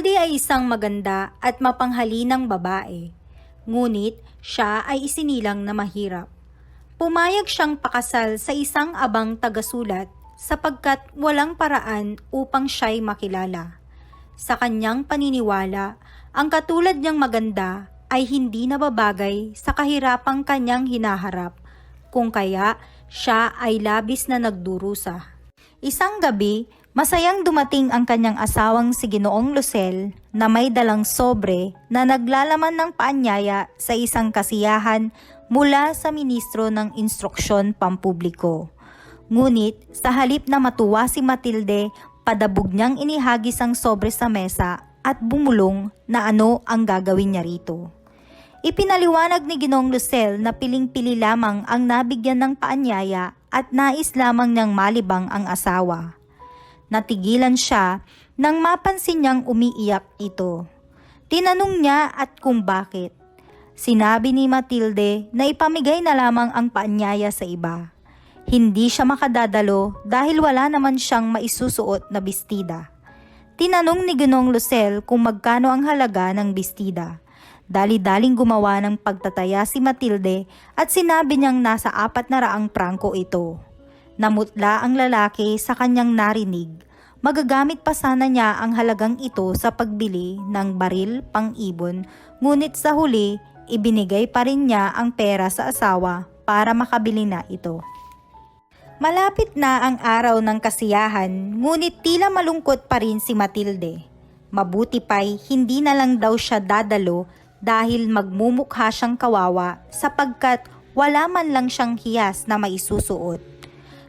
Matilde ay isang maganda at mapanghalinang babae. Ngunit siya ay isinilang na mahirap. Pumayag siyang pakasal sa isang abang tagasulat sapagkat walang paraan upang siya'y makilala. Sa kanyang paniniwala, ang katulad niyang maganda ay hindi nababagay sa kahirapang kanyang hinaharap, kung kaya siya ay labis na nagdurusa. Isang gabi, masayang dumating ang kanyang asawang si Ginoong Lucel na may dalang sobre na naglalaman ng paanyaya sa isang kasiyahan mula sa ministro ng instruksyon pampubliko. Ngunit sa halip na matuwa si Matilde, padabog niyang inihagis ang sobre sa mesa at bumulong na ano ang gagawin niya rito. Ipinaliwanag ni Ginong Lucel na piling-pili lamang ang nabigyan ng paanyaya at nais lamang niyang malibang ang asawa. Natigilan siya nang mapansin niyang umiiyak ito. Tinanong niya at kung bakit. Sinabi ni Matilde na ipamigay na lamang ang paanyaya sa iba. Hindi siya makadadalo dahil wala naman siyang maisusuot na bestida. Tinanong ni Ginong Lucel kung magkano ang halaga ng bestida. Dali-daling gumawa ng pagtataya si Matilde at sinabi niyang nasa apat na raang prangko ito. Namutla ang lalaki sa kanyang narinig. Magagamit pa sana niya ang halagang ito sa pagbili ng baril pang-ibon, ngunit sa huli, ibinigay pa rin niya ang pera sa asawa para makabili na ito. Malapit na ang araw ng kasiyahan, ngunit tila malungkot pa rin si Matilde. Mabuti pa'y hindi na lang daw siya dadalo dahil magmumukha siyang kawawa sapagkat wala man lang siyang hiyas na maisusuot.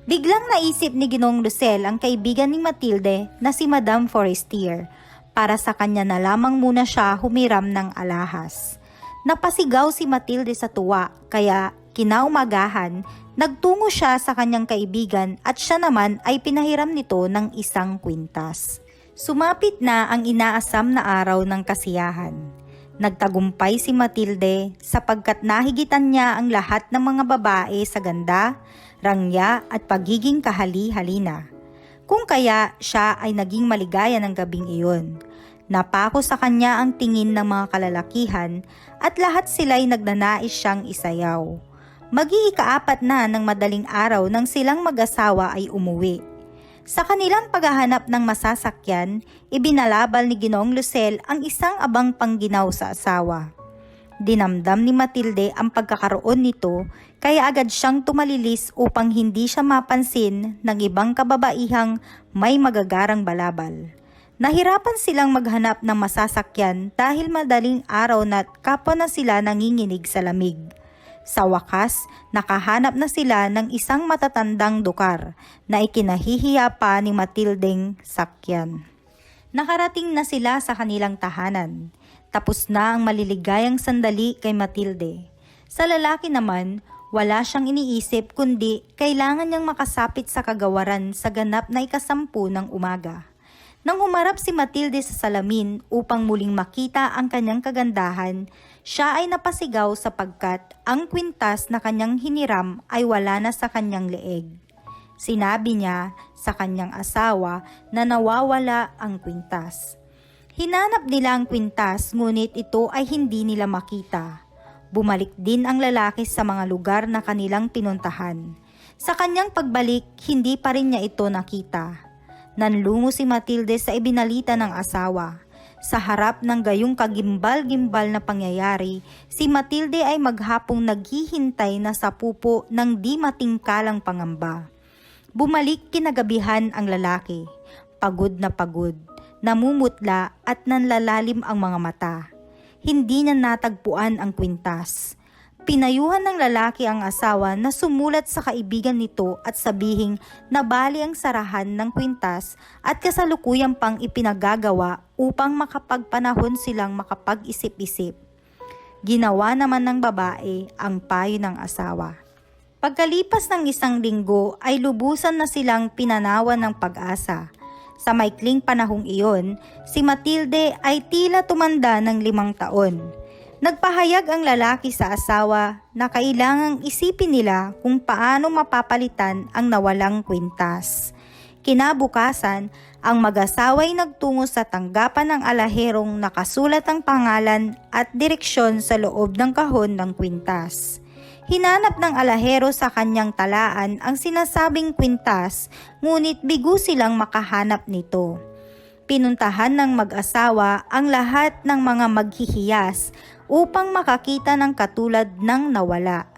Biglang naisip ni Ginong Lucel ang kaibigan ni Matilde na si Madame Forestier para sa kanya na lamang muna siya humiram ng alahas. Napasigaw si Matilde sa tuwa kaya kinaumagahan nagtungo siya sa kanyang kaibigan at siya naman ay pinahiram nito ng isang kwintas. Sumapit na ang inaasam na araw ng kasiyahan. Nagtagumpay si Matilde sapagkat nahigitan niya ang lahat ng mga babae sa ganda, rangya at pagiging kahali-halina. Kung kaya siya ay naging maligaya ng gabing iyon. Napako sa kanya ang tingin ng mga kalalakihan at lahat sila'y nagnanais siyang isayaw. Mag-iikaapat na ng madaling araw nang silang mag-asawa ay umuwi. Sa kanilang paghahanap ng masasakyan, ibinalabal ni Ginong Lucel ang isang abang pangginaw sa asawa. Dinamdam ni Matilde ang pagkakaroon nito kaya agad siyang tumalilis upang hindi siya mapansin ng ibang kababaihang may magagarang balabal. Nahirapan silang maghanap ng masasakyan dahil madaling araw na kapwa na sila nanginginig sa lamig. Sa wakas, nakahanap na sila ng isang matatandang dukar na ikinahihiya pa ni Matildeng sakyan. Nakarating na sila sa kanilang tahanan. Tapos na ang maliligayang sandali kay Matilde. Sa lalaki naman, wala siyang iniisip kundi kailangan niyang makasapit sa kagawaran sa ganap na ikasampu ng umaga. Nang humarap si Matilde sa salamin upang muling makita ang kanyang kagandahan, siya ay napasigaw sapagkat ang kwintas na kanyang hiniram ay wala na sa kanyang leeg. Sinabi niya sa kanyang asawa na nawawala ang kwintas. Hinanap nila ang kwintas ngunit ito ay hindi nila makita. Bumalik din ang lalaki sa mga lugar na kanilang pinuntahan. Sa kanyang pagbalik, hindi pa rin niya ito nakita. Nanlungo si Matilde sa ibinalita ng asawa. Sa harap ng gayong kagimbal-gimbal na pangyayari, si Matilde ay maghapong naghihintay na sa pupo ng di matingkalang pangamba. Bumalik kinagabihan ang lalaki, pagod na pagod, namumutla at nanlalalim ang mga mata. Hindi niya natagpuan ang kwintas. Pinayuhan ng lalaki ang asawa na sumulat sa kaibigan nito at sabihing nabali ang sarahan ng kwintas at kasalukuyang pang ipinagagawa upang makapagpanahon silang makapag-isip-isip. Ginawa naman ng babae ang payo ng asawa. Pagkalipas ng isang linggo ay lubusan na silang pinanawan ng pag-asa. Sa maikling panahong iyon, si Matilde ay tila tumanda ng limang taon. Nagpahayag ang lalaki sa asawa na kailangang isipin nila kung paano mapapalitan ang nawalang kwintas. Kinabukasan, ang mag-asaway nagtungo sa tanggapan ng alaherong nakasulat ang pangalan at direksyon sa loob ng kahon ng kwintas. Hinanap ng alahero sa kanyang talaan ang sinasabing kwintas, ngunit bigo silang makahanap nito. Pinuntahan ng mag-asawa ang lahat ng mga maghihiyas upang makakita ng katulad ng nawala,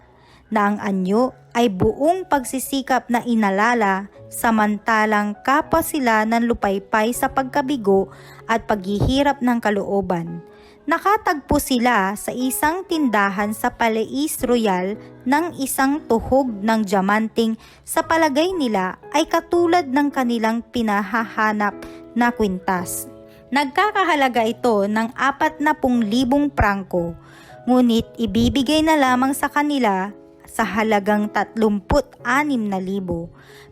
na ang anyo ay buong pagsisikap na inalala samantalang kapwa sila ng lupaypay sa pagkabigo at paghihirap ng kalooban. Nakatagpo sila sa isang tindahan sa Palais Royal ng isang tuhog ng diamanting sa palagay nila ay katulad ng kanilang pinahahanap na kwintas. Nagkakahalaga ito ng 40,000 prangko, ngunit ibibigay na lamang sa kanila sa halagang 36,000.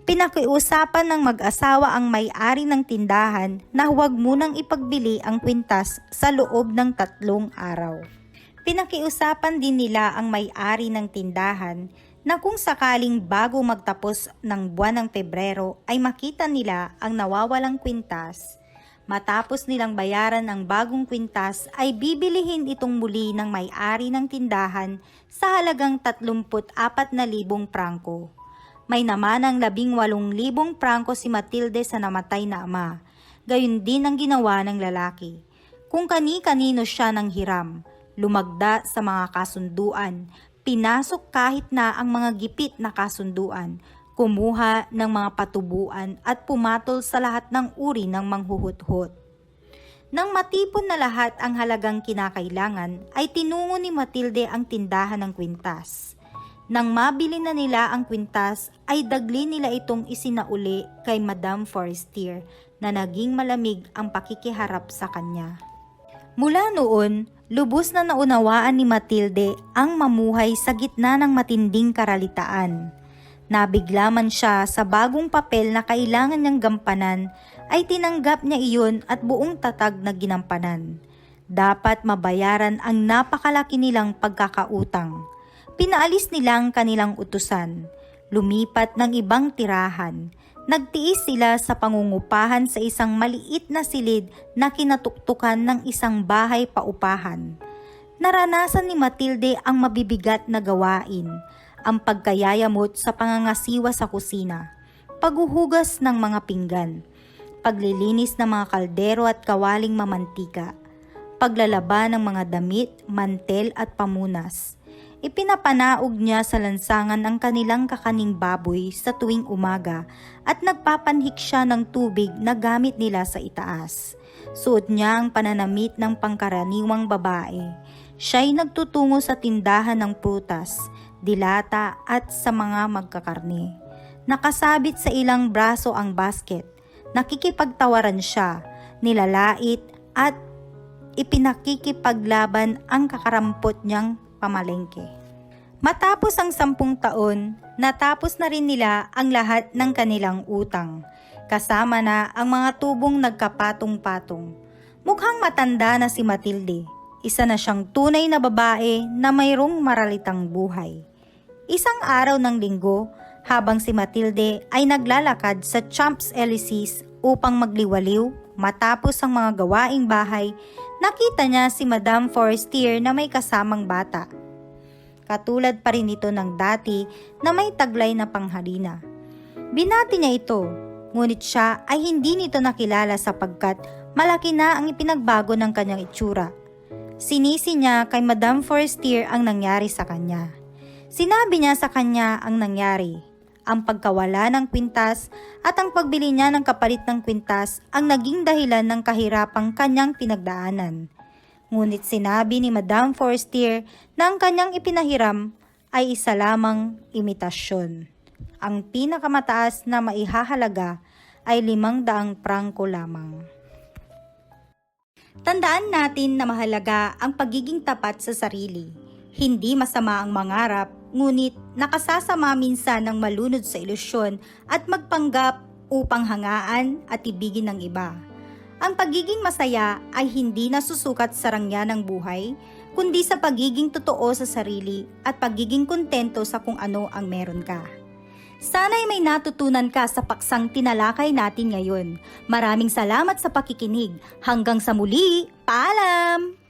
Pinakiusapan ng mag-asawa ang may-ari ng tindahan na huwag munang ipagbili ang kwintas sa loob ng tatlong araw. Pinakiusapan din nila ang may-ari ng tindahan na kung sakaling bago magtapos ng buwan ng Pebrero ay makita nila ang nawawalang kwintas, matapos nilang bayaran ang bagong kwintas ay bibilihin itong muli ng may-ari ng tindahan sa halagang 34,000 prangko. May naman ang 18,000 prangko si Matilde sa namatay na ama. Gayun din ang ginawa ng lalaki. Kung kani-kanino siya ng hiram, lumagda sa mga kasunduan, pinasok kahit na ang mga gipit na kasunduan, kumuha ng mga patubuan at pumatol sa lahat ng uri ng manghuhut-hut. Nang matipon na lahat ang halagang kinakailangan, ay tinungo ni Matilde ang tindahan ng kwintas. Nang mabili na nila ang kwintas, ay dagli nila itong isinauli kay Madame Forestier na naging malamig ang pakikiharap sa kanya. Mula noon, lubos na naunawaan ni Matilde ang mamuhay sa gitna ng matinding karalitaan. Nabigla man siya sa bagong papel na kailangan niyang gampanan, ay tinanggap niya iyon at buong tatag na ginampanan. Dapat mabayaran ang napakalaki nilang pagkakautang. Pinaalis nilang kanilang utusan. Lumipat ng ibang tirahan. Nagtiis sila sa pangungupahan sa isang maliit na silid na kinatuktukan ng isang bahay paupahan. Naranasan ni Matilde ang mabibigat na gawain, ang pagkayayamot sa pangangasiwa sa kusina, paghuhugas ng mga pinggan, paglilinis ng mga kaldero at kawaling mamantika, paglalaba ng mga damit, mantel at pamunas. Ipinapanaog niya sa lansangan ang kanilang kakaning baboy sa tuwing umaga at nagpapanhik siya ng tubig na gamit nila sa itaas. Suot niya ang pananamit ng pangkaraniwang babae. Siya'y nagtutungo sa tindahan ng prutas, dilata at sa mga magkakarne. Nakasabit sa ilang braso ang basket. Nakikipagtawaran siya, nilalait at ipinakikipaglaban ang kakarampot niyang pamalengke. Matapos ang sampung taon, natapos na rin nila ang lahat ng kanilang utang, kasama na ang mga tubong nagkapatong-patong. Mukhang matanda na si Matilde, isa na siyang tunay na babae na mayroong maralitang buhay. Isang araw ng linggo, habang si Matilde ay naglalakad sa Champs-Elysees upang magliwaliw matapos ang mga gawaing bahay, nakita niya si Madame Forestier na may kasamang bata. Katulad pa rin ito ng dati na may taglay na panghalina. Binati niya ito, ngunit siya ay hindi nito nakilala sapagkat malaki na ang ipinagbago ng kanyang itsura. Sinisi niya kay Madame Forestier ang nangyari sa kanya. Sinabi niya sa kanya ang nangyari ang pagkawala ng kwintas at ang pagbili niya ng kapalit ng kwintas ang naging dahilan ng kahirapang kanyang pinagdaanan. Ngunit sinabi ni Madame Forestier na ang kanyang ipinahiram ay isa lamang imitasyon. Ang pinakamataas na maihahalaga ay limang daang prangko lamang. Tandaan natin na mahalaga ang pagiging tapat sa sarili. Hindi masama ang mangarap, ngunit nakasasama minsan ng malunod sa ilusyon at magpanggap upang hangaan at ibigin ng iba. Ang pagiging masaya ay hindi nasusukat sa rangya ng buhay, kundi sa pagiging totoo sa sarili at pagiging kontento sa kung ano ang meron ka. Sana'y may natutunan ka sa paksang tinalakay natin ngayon. Maraming salamat sa pakikinig. Hanggang sa muli, paalam!